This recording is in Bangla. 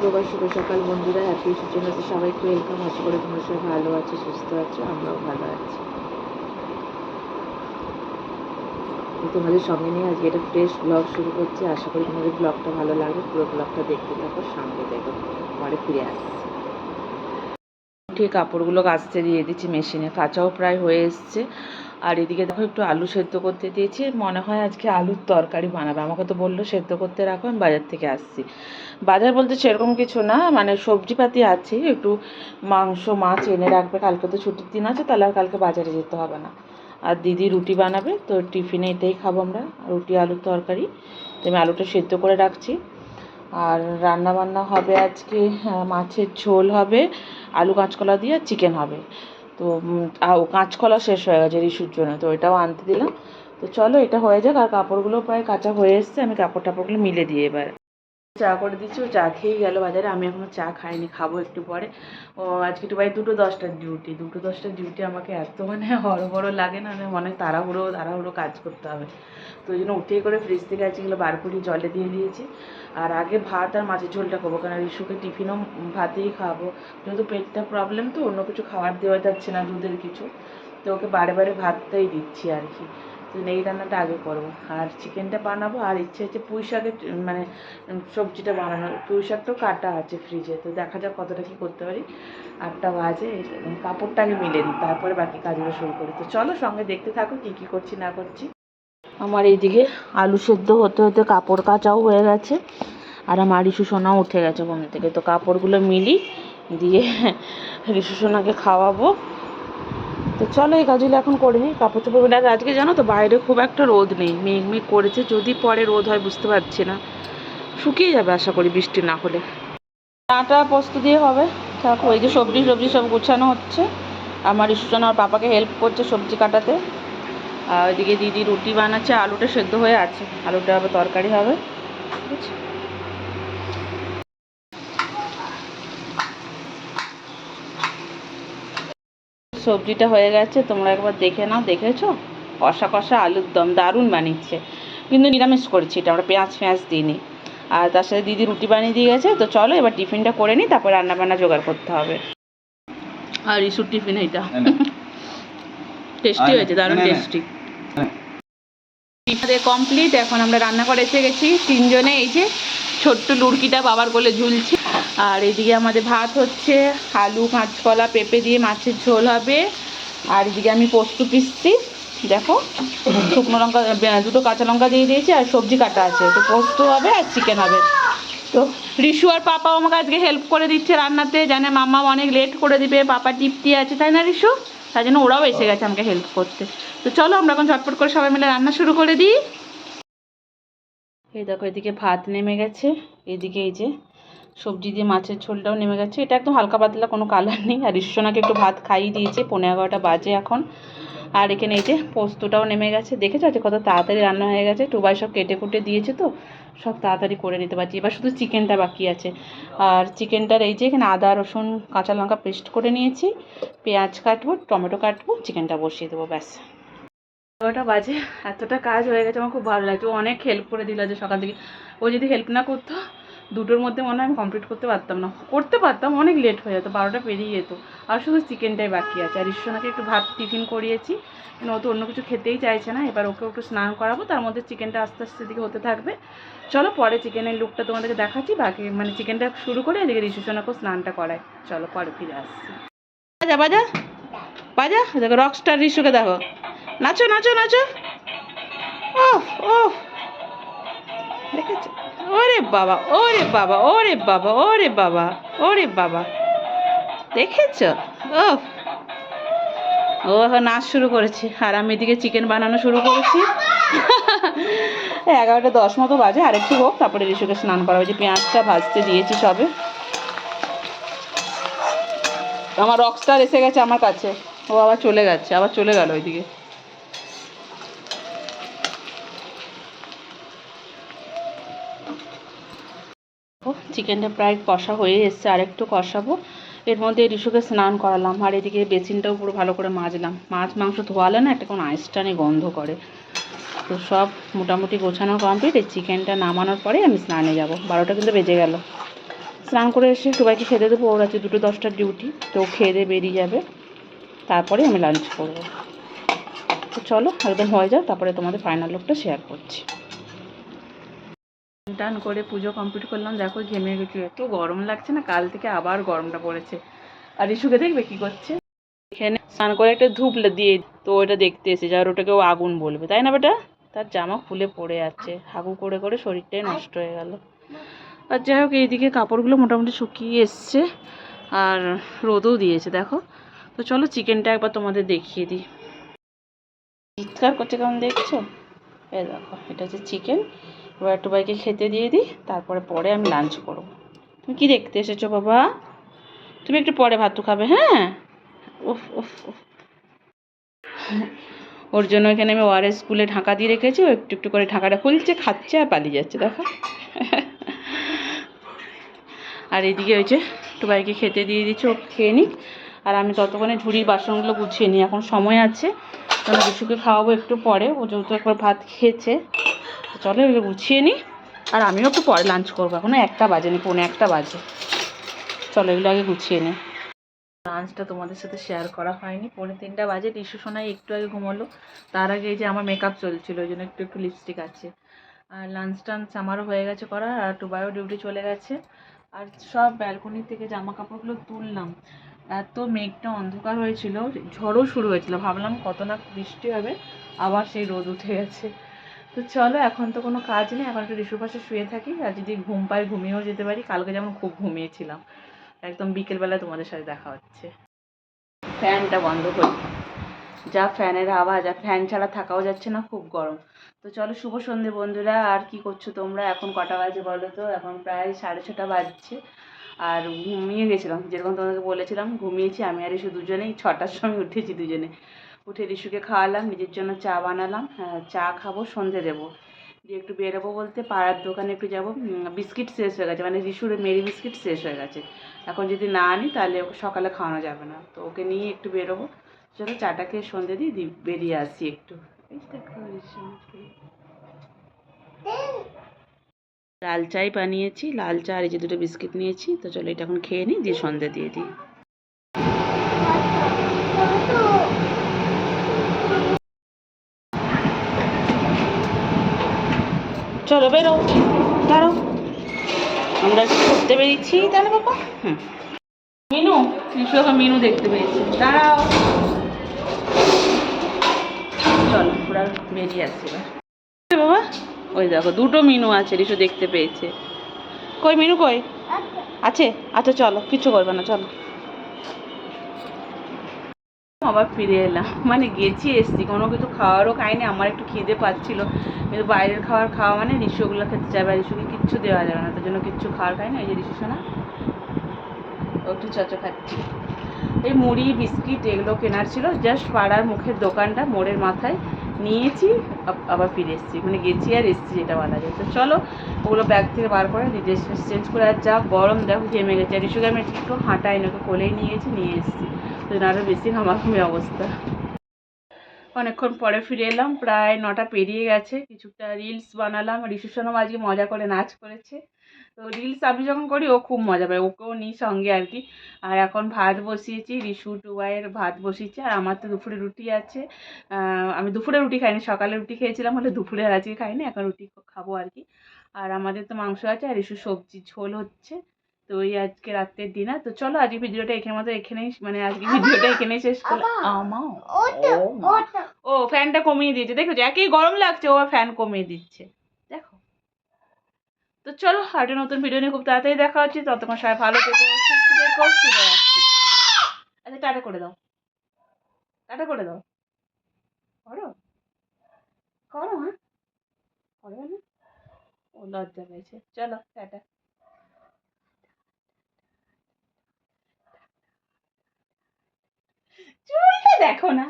সুপ্রভাত শুভ সকাল, বন্ধুরা। হ্যাপি সূচনাতে সবাইকে ওয়েলকাম আশা করে তোমরা সবাই ভালো আছো, সুস্থ আছো, আমরাও ভালো আছি। তোমাদের সঙ্গে নিয়ে আজকে একটা ফ্রেশ ব্লগ শুরু করছি। আশা করি তোমাদের ব্লগটা ভালো লাগবে। পুরো ব্লগটা দেখতে থাকো সঙ্গে দেখো পরে ফিরে আসছি। উঠিয়ে কাপড়গুলো কাচতে দিয়ে দিচ্ছি মেশিনে। কাঁচাও প্রায় হয়ে এসছে। আর এদিকে দেখো একটু আলু সেদ্ধ করতে দিয়েছি। মনে হয় আজকে আলুর তরকারি বানাবে। আমাকে তো বলল সেদ্ধ করতে রাখো, আমি বাজার থেকে আসছি। বাজার বলতে সেরকম কিছু না মানে সবজিপাতি আছে। একটু মাংস, মাছ এনে রাখবে। কালকে তো ছুটির দিন আছে, তাহলে আর কালকে বাজারে যেতে হবে না। আর দিদি রুটি বানাবে, তো টিফিনে এটাই খাব আমরা, রুটি, আলুর তরকারি। তো আমি আলুটা সেদ্ধ করে রাখছি। আর রান্না বান্না হবে আজকে হ্যাঁ, মাছের ঝোল হবে আলু কাঁচকলা দিয়ে চিকেন হবে। তো কাঁচকলা শেষ হয়ে গেছে রিসুর জন্য তো ওইটাও আনতে দিলাম। তো চলো এটা হয়ে যাক আর কাপড়গুলো প্রায় কাঁচা হয়ে এসছে আমি কাপড় টাপড়গুলো মিলে দিই এবার। চা করে দিচ্ছি ও চা খেয়েই গেল বাজারে, আমি এখনও চা খাইনি, খাব একটু পরে। ও আজকে একটু ভাই দুটো দশটার ডিউটি দুটো দশটার ডিউটি আমাকে এত মানে হড়বড় লাগে না মানে তাড়াহুড়ো তাড়াহুড়ো কাজ করতে হবে। তো ওই জন্য উঠেই করে ফ্রিজ থেকে আজকে এগুলো বার করে জলে দিয়ে দিয়েছি। আর আগে ভাত আর মাছের ঝোলটা খাব কারণ রিশুকে টিফিনও ভাতেই খাব। যেহেতু পেটটা প্রবলেম তো, অন্য কিছু খাবার দেওয়া যাচ্ছে না, দুধের কিছু। তো ওকে বারে বারে ভাতটাই দিচ্ছি আর কি। এই রান্নাটা, আগে করব। আর চিকেনটা বানাবো, আর ইচ্ছে হচ্ছে পুঁই শাকের মানে সবজিটা বানানো। পুঁই শাক তো কাটা আছে ফ্রিজে তো দেখা যাক কতটা কী করতে পারি। আটটা বাজে কাপড়টা আগে মিলে দিই, তারপরে বাকি কাজগুলো শুরু করি। তো চলো সঙ্গে দেখতে থাকো কী কী করছি, না করছি। আমার এইদিকে আলু সেদ্ধ হতে হতে কাপড় কাচাও হয়ে গেছে, আর আমার রিশু সোনাও উঠে গেছে ঘুম থেকে। তো কাপড়গুলো মিলি দিয়ে রিশু সোনাকে খাওয়াবো। তো চলো এই কাজগুলো এখন করে নিই, কাপড় চোপড় আর আজকে জানো তো বাইরে খুব একটা রোদ নেই, মেঘ মেঘ করেছে, যদি পরে রোদ হয় বুঝতে পারছি না। শুকিয়ে যাবে আশা করি বৃষ্টি না হলে। আটা পোস্ত দিয়ে হবে। থাকো ওই যে সবজি সবজি সব গুছানো হচ্ছে। আমার ইস্যুজন আর পাপাকে হেল্প করছে সবজি কাটাতে। আর ওইদিকে দিদি রুটি বানাচ্ছে, আলুটা সেদ্ধ হয়ে আছে। আলুটা আবার তরকারি হবে। ঠিক আছে? সবজিটা হয়ে গেছে তোমরা একবার দেখে নাও দেখেছ? কষা কষা আলুর দম দারুণ বানিয়েছে। কিন্তু নিরামিষ করেছি এটা আমরা পেঁয়াজ ফেঁয়াজ দিইনি। আর তার সাথে দিদি রুটি বানিয়ে দিয়ে গেছে তো চলো এবার টিফিনটা করে নিই তারপর রান্না বান্না জোগাড় করতে হবে। আর ইস্যুর টিফিন এইটা টেস্টি হয়েছে দারুণ টেস্টি। আমাদের কমপ্লিট এখন আমরা রান্না করে এসে গেছি তিনজনে এই যে ছোট্ট লুড়কিটা বাবার কোলে ঝুলছে। আর এদিকে আমাদের ভাত হচ্ছে আলু, কাঁচকলা, পেঁপে দিয়ে মাছের ঝোল হবে। আর এদিকে আমি পোস্ত পিসছি। দেখো, শুকনো লঙ্কা দুটো কাঁচা লঙ্কা দিয়ে দিয়েছি আর সবজি কাটা আছে। তো পোস্ত হবে আর চিকেন হবে। তো রিশু আর পাপাও আমাকে আজকে হেল্প করে দিচ্ছে রান্নাতে। জানে মামা অনেক লেট করে দিবে, পাপা টিপটি আছে, তাই না রিশু? তাই জন্য ওরাও এসে গেছে আমাকে হেল্প করতে। তো চলো আমরা এখন ঝটপট করে সবাই মিলে রান্না শুরু করে দিই। এই দেখো, এদিকে ভাত নেমে গেছে। এদিকে এই যে সবজি দিয়ে মাছের ঝোলটাও নেমে গেছে। এটা একদম হালকা পাতলা, কোনো কালার নেই। আর ঈশ্বনাকে একটু ভাত খাইয়ে দিয়েছে পনেরো এগারোটা বাজে এখন। আর এখানে এই যে পোস্তটাও নেমে গেছে। দেখেছ আজকে কত তাড়াতাড়ি রান্না হয়ে গেছে? টুবাই সব কেটে কুটে দিয়েছে তো, সব তাড়াতাড়ি করে নিতে পারছি। এবার শুধু চিকেনটা বাকি আছে। আর চিকেনটার এই যে এখানে আদা, রসুন, কাঁচা লঙ্কা পেস্ট করে নিয়েছি। পেঁয়াজ কাটবো, টমেটো কাটবো, চিকেনটা বসিয়ে দেবো, ব্যাস। এগারোটা বাজে। এতটা কাজ হয়ে গেছে, আমার খুব ভালো লাগছে। অনেক হেল্প করে দিল যে সকাল থেকে। ও যদি হেল্প না করতো দুটোর মধ্যে মনে হয় আমি কমপ্লিট করতে পারতাম না। করতে পারতাম, অনেক লেট হয়ে যেত, বারোটা পেরিয়ে যেত। আর শুধু চিকেনটাই বাকি আছে। আর ঈশ্বনাকে একটু ভাত টিফিন করিয়েছি। কিন্তু ও তো অন্য কিছু খেতেই চাইছে না। এবার ওকে একটু স্নান করাবো, তার মধ্যে চিকেনটা আস্তে আস্তে দিকে হতে থাকবে। চলো পরে চিকেনের লুকটা তোমাদেরকে দেখাচ্ছি। বাকি মানে চিকেনটা শুরু করে এদিকে রিসুসনাকেও স্নানটা করায়। চলো পরে ফিরে আসছি। বাজা বাজা। বাজা, দেখো রকস্টার রিসুকে দেখো। নাচো নাচো নাচো। ওফ ওফ দেখেছ? ওরে বাবা ওরে বাবা ওরে বাবা ওরে বাবা ওরে বাবা। দেখেছ? ওফ ও এখন নাচ শুরু করেছে, আর আমি এদিকে চিকেন বানানো শুরু করেছি। এগারোটা দশ মতো বাজে, আর একটু হোক, তারপরে রিসুকে স্নান করা হয়েছে পেঁয়াজটা ভাজতে দিয়েছি সবে। আমার রকস্টার এসে গেছে আমার কাছে। ও আবার চলে গেছে, আবার চলে গেল ওইদিকে ও চিকেনটা প্রায় কষা হয়ে এসছে আর একটু কষাবো। এর মধ্যে রিশুকে স্নান করালাম, আর এদিকে বেসিনটাও পুরো ভালো করে মাজলাম। মাছ, মাংস ধোয়ালে না একটা কোনো আইসটানি গন্ধ করে। তো সব মোটামুটি গোছানো কমপ্লিট, এই চিকেনটা নামানোর পরে আমি স্নানে যাব। বারোটা কিন্তু বেজে গেল। স্নান করে এসে সবাইকে খেতে দেবো, ওর আছে দুটো দশটার ডিউটি, তো খেয়ে দিয়ে বেরিয়ে যাবে। তারপরে আমি লাঞ্চ করব। তো চলো, একদম হয়ে যাও তারপরে তোমাদের ফাইনাল লুকটা শেয়ার করছি। টান করে পুজো কমপ্লিট করলাম। দেখো ঘেমে গেছি, এত গরম লাগছে না, কাল থেকে আবার গরমটা পড়েছে। আর ইস্যুকে দেখবে কি করছে? এখানে স্নান করে একটা ধূপ দিয়ে তো ওটা দেখতে এসেছে, আর ওটাকে ও আগুন বলবে, তাই না বেটা? তার জামা খুলে পড়ে আছে, হাগু করে করে শরীরটাই নষ্ট হয়ে গেল। আর যাই হোক, এইদিকে কাপড়গুলো মোটামুটি শুকিয়ে এসছে, আর রোদও দিয়েছে, দেখো। তো চলো চিকেনটা একবার তোমাদের দেখিয়ে দিই। চিৎকার করছে কেমন দেখছ? এই দেখো, এটা হচ্ছে চিকেন। এবার একটু বাইকে খেতে দিয়ে দিই, তারপরে পরে আমি লাঞ্চ করব। তুমি কি দেখতে এসেছ বাবা? তুমি একটু পরে ভাত খাবে হ্যাঁ? উফ উফ ওর জন্য এখানে আমি ওয়ারেস স্কুলে ঢাকা দিয়ে রেখেছি, ও একটু একটু করে ঢাকাটা খুলছে, খাচ্ছে আর পালিয়ে যাচ্ছে, দেখো। আর এদিকে হয়েছে একটু বাইকে খেতে দিয়ে দিচ্ছি ও খেয়ে নিক। আর আমি ততক্ষণে ঝুড়ির বাসনগুলো গুছিয়ে নিই, এখন সময় আছে। কারণ বিশুকে খাওয়াবো একটু পরে, ও যেহেতু একবার ভাত খেয়েছে। চলো এগুলো গুছিয়ে নিই আর আমিও একটু পরে লাঞ্চ করব। এখনও একটা বাজে নি পৌনে একটা বাজে। চলো এগুলো আগে গুছিয়ে নিই লাঞ্চটা তোমাদের সাথে শেয়ার করা হয়নি। পৌনে তিনটা বাজে, টিসু সোনাই একটু আগে ঘুমালো। তার আগে যে আমার মেকআপ চলছিল, ওই জন্য একটু একটু লিপস্টিক আছে। আর লাঞ্চ টাঞ্চ আমারও হয়ে গেছে করা আর টুবাইও ডিউটি চলে গেছে। আর সব ব্যালকনি থেকে জামা কাপড়গুলো তুললাম। এত মেঘটা অন্ধকার হয়েছিল, ঝড়ও শুরু হয়েছিল। ভাবলাম কত না বৃষ্টি হবে, আবার সেই রোদ উঠে গেছে। তো চলো, এখন তো কোনো কাজ নেই, এখন একটু রিসুর পাশে শুয়ে থাকি, আর যদি ঘুম পাই ঘুমিয়েও যেতে পারি। কালকে যেমন খুব ঘুমিয়েছিলাম, একদম বিকেলবেলা তোমাদের সাথে দেখা হচ্ছে। ফ্যানটা বন্ধ করি। যা ফ্যানের আওয়াজ, আর ফ্যান ছাড়া থাকাও যাচ্ছে না, খুব গরম। তো চলো, শুভ সন্ধে বন্ধুরা, আর কি করছ তোমরা? এখন কটা বাজে বলো তো? এখন প্রায় সাড়ে ছটা বাজছে, আর ঘুমিয়ে গেছিলাম। যেরকম তোমাদেরকে বলেছিলাম, ঘুমিয়েছি আমি আর ইস্যু দুজনেই, ছটার সময় উঠেছি দুজনে। উঠে রিশুকে খাওয়ালাম, নিজের জন্য চা বানালাম হ্যাঁ চা খাব, সন্ধে দেবো। দিয়ে একটু বেরোবো বলতে পাড়ার দোকানে একটু যাব বিস্কিট শেষ হয়ে গেছে মানে রিসুর মেরি বিস্কিট শেষ হয়ে গেছে। এখন যদি না আনি তাহলে ওকে সকালে খাওয়ানো যাবে না। তো ওকে নিয়ে একটু বেরোবো। চলো চাটা খেয়ে সন্ধে দিই, দি, বেরিয়ে আসি একটু। লাল চাই বানিয়েছি, লাল চা আর এই যে দুটো বিস্কিট নিয়েছি, তো চলো এটা এখন খেয়ে নিই, দিয়ে সন্ধে দিয়ে দিই। চলো বেরো। দাঁড়াও। আমরা ঘুরতে বেরিয়েছি তাহলে বাবা? হুম। মিনু? এখন মিনু দেখতে পেয়েছি। দাঁড়াও। চলো পুরা বেরিয়ে আসছি এবার। বাবা? ওই দেখো দুটো মিনু আছে রিশু দেখতে পেয়েছে। কই মিনু কই? আছে? আচ্ছা চলো কিছু করবে না চলো। আবার ফিরে এলাম। মানে গেছি, এসছি। কোনো কিছু খাওয়ারও খাইনি, আমার একটু খিদে পাচ্ছিল। কিন্তু বাইরের খাবার খাওয়া মানে রিসুগুলো খেতে চাইবে, আর রিসুকে কিচ্ছু দেওয়া যাবে না। তার জন্য কিচ্ছু খাওয়ার খাই না এই যে রিসু শোনা ও একটু চচো খাচ্ছি। এই মুড়ি, বিস্কিট এগুলো কেনার ছিল। জাস্ট পাড়ার মুখের দোকানটা, মোড়ের মাথায় নিয়েছি আবার ফিরে এসেছি। মানে গেছি আর এসেছি, যেটা বলা যায়। তো চলো, ওগুলো ব্যাগ থেকে বার করে ড্রেস চেঞ্জ করে আর যা গরম, দেখো ঘেমে গেছে। আর রিসুকে আমি একটু হাঁটাই নাকি কোলেই নিয়ে গেছি নিয়ে এসেছি। তো আরও বেশি ঘামাঘামি অবস্থা। অনেকক্ষণ পরে ফিরে এলাম, প্রায় নটা পেরিয়ে গেছে। কিছুটা রিলস বানালাম সঙ্গে আজকে মজা করে নাচ করেছে। তো রিলস আমি যখন করি, ও খুব মজা পায়, ওকেও নিই সঙ্গে আর কি। আর এখন ভাত বসিয়েছি, রিসু টুবাইয়ের ভাত বসিয়েছি, আর আমার তো দুপুরে রুটি আছে। আমি দুপুরে রুটি খাইনি, সকালে রুটি খেয়েছিলাম হলে দুপুরে আজকে খাইনি, এখন রুটি খাব আর কি। আর আমাদের তো মাংস আছে, আর রিসু সবজি, ঝোল হচ্ছে। তো ওই আজকে রাত্রের ডিনার তো চলো আজকে ভিডিওটা এখানে মতো এখানেই মানে আজকে ভিডিওটা এখানেই শেষ করলাম। আমা। ও ফ্যানটা কমিয়ে দিয়েছে। দেখেছ একই গরম লাগছে ও ফ্যান কমিয়ে দিচ্ছে। দেখো। তো চলো আর একটা নতুন ভিডিও নিয়ে খুব তাড়াতাড়ি দেখা হচ্ছে। ততক্ষণ সবাই ভালো থেকো সুস্থ থেকো শুভ রাত্রি আচ্ছা টাটা করে দাও। টাটা করে দাও। করো? করো হ্যাঁ? করবে না? ও লজ্জা পেয়েছে। চলো টাটা। দেখো না।